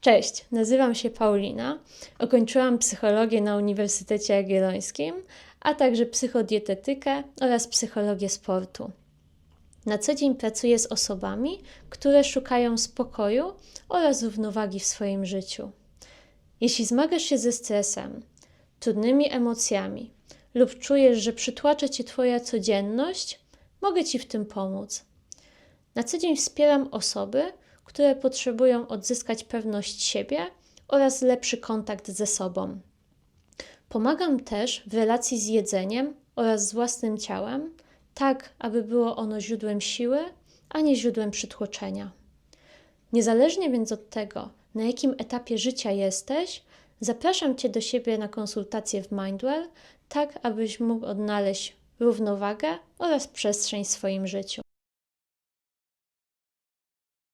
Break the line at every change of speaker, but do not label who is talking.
Cześć, nazywam się Paulina. Ukończyłam psychologię na Uniwersytecie Jagiellońskim, a także psychodietetykę oraz psychologię sportu. Na co dzień pracuję z osobami, które szukają spokoju oraz równowagi w swoim życiu. Jeśli zmagasz się ze stresem, trudnymi emocjami lub czujesz, że przytłacza cię Twoja codzienność, mogę Ci w tym pomóc. Na co dzień wspieram osoby, które potrzebują odzyskać pewność siebie oraz lepszy kontakt ze sobą. Pomagam też w relacji z jedzeniem oraz z własnym ciałem, tak aby było ono źródłem siły, a nie źródłem przytłoczenia. Niezależnie więc od tego, na jakim etapie życia jesteś, zapraszam Cię do siebie na konsultację w Mindwell, tak abyś mógł odnaleźć równowagę oraz przestrzeń w swoim życiu.